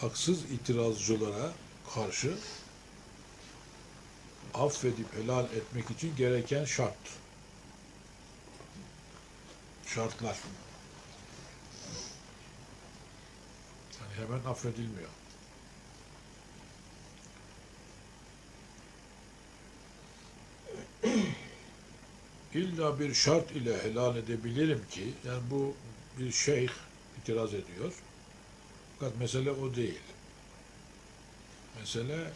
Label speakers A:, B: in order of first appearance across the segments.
A: haksız itirazcılara karşı affedip helal etmek için gereken şart. Şartlar. Yani hemen affedilmiyor. İlla bir şart ile helal edebilirim ki, yani bu bir şeyh itiraz ediyor. Fakat mesele o değil. Mesele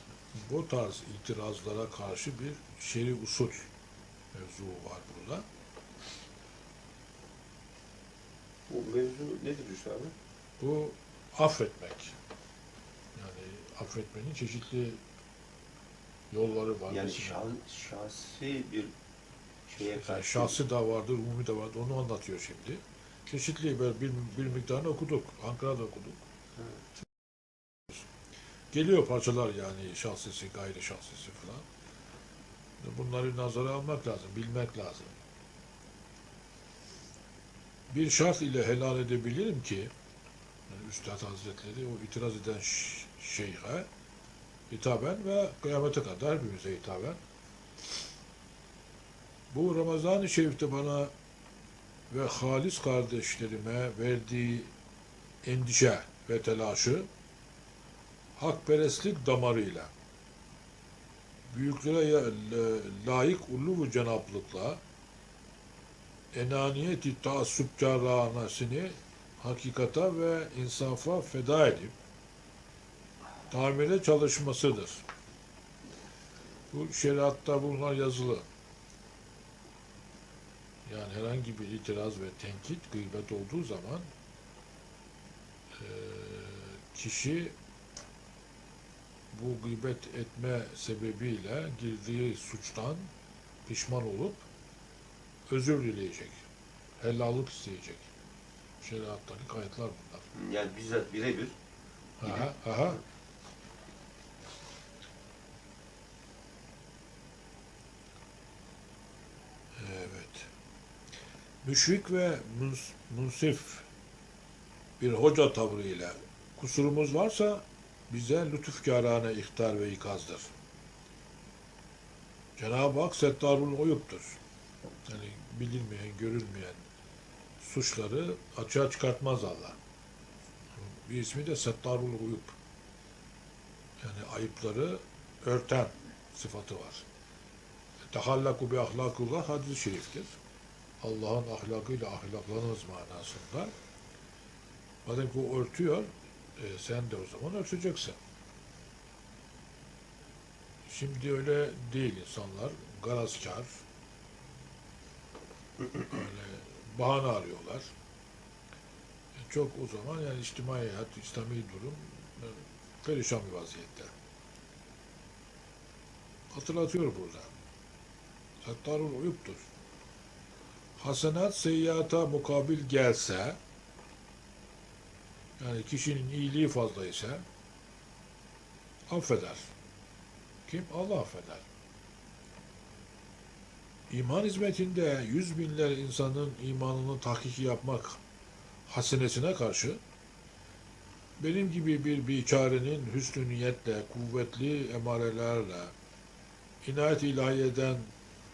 A: bu tarz itirazlara karşı bir şer'i usul mevzu var burada.
B: Bu mevzu nedir Hüsnü abi?
A: Bu affetmek. Yani affetmenin çeşitli yolları var.
B: Yani şah, şahsi bir şeye
A: Yani
B: karşı
A: şahsi da vardır, umumi de vardır. Onu anlatıyor şimdi. Çeşitli böyle bir, bir miktarını okuduk. Ankara'da okuduk. Geliyor parçalar yani şahsisi, gayri şahsisi falan. Bunları nazara almak lazım, bilmek lazım. Bir şart ile helal edebilirim ki yani Üstad Hazretleri o itiraz eden şeyhe hitaben ve kıyamete kadar hepimize hitaben bu Ramazan-ı Şerif'te bana ve halis kardeşlerime verdiği endişe ve telaşı hakperestlik damarıyla büyüklere layık ulu cenaplıkla enaniyeti taassüpkarânesini hakikata ve insafa feda edip tamire çalışmasıdır. Bu şeriatta bunlar yazılı. Yani herhangi bir itiraz ve tenkit, gıybet olduğu zaman kişi bu gıybet etme sebebiyle girdiği suçtan pişman olup özür dileyecek. Helallik isteyecek. Şeriattaki kayıtlar bunlar.
B: yani bizzat birebir
A: Aha, aha. Evet. Müşrik ve müns- münsif bir hoca tavrıyla kusurumuz varsa bize lütufkârâne ihtar ve ikazdır. Cenab-ı Hak settarul uyuptur. Yani bilinmeyen, görülmeyen suçları açığa çıkartmaz Allah. Bir ismi de Settarul Uyup. Yani ayıpları örten sıfatı var. Tehallaku bi ahlakullah hadis-i şeriftir. Allah'ın ahlakıyla ahlaklanınız manasında. Madem ki o örtüyor, e, sen de o zaman örteceksin. Şimdi öyle değil insanlar. Garazkar. Böyle bahane arıyorlar. Çok o zaman yani içtimai hayat, İslami durum e, perişan bir vaziyette. Hatırlatıyor burada. Sattarul uyuptur. Hasenat seyyata mukabil gelse yani kişinin iyiliği fazla ise affeder. Kim? Allah affeder. İman hizmetinde yüz binler insanın imanını tahkiki yapmak hasenesine karşı benim gibi bir biçarenin hüsnü niyetle, kuvvetli emarelerle inayet ilahiyeden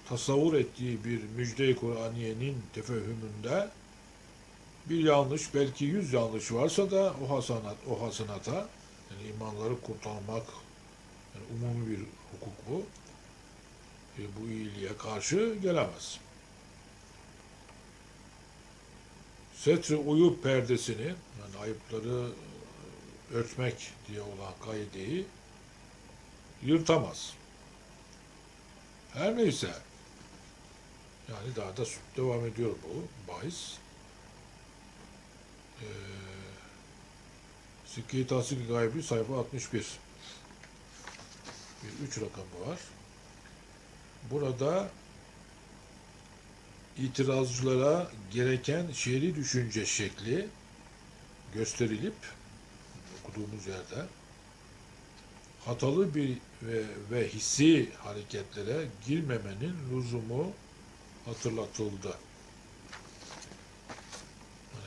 A: tasavvur ettiği bir müjde-i Kur'aniyenin tefehümünde bir yanlış, belki yüz yanlış varsa da o hasanat, o hasenata yani imanları kurtarmak yani umumi bir hukuk bu. E, bu iyiliğe karşı gelemez. Setre uyup perdesini yani ayıpları e, örtmek diye olan kaideyi yırtamaz. Her neyse yani daha da devam ediyor bu bahis. Sikke-i Tahsik-i Gaybi sayfa 61. Bir üç rakamı var. Burada itirazcılara gereken şer'i düşünce şekli gösterilip okuduğumuz yerde hatalı bir ve, ve hissi hareketlere girmemenin lüzumu hatırlatıldı.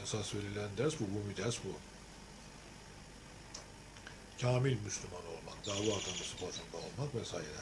A: Esas verilen ders bu, bu bir ders bu. Kamil Müslüman olmak, dava adamı sıfatında olmak vesaire.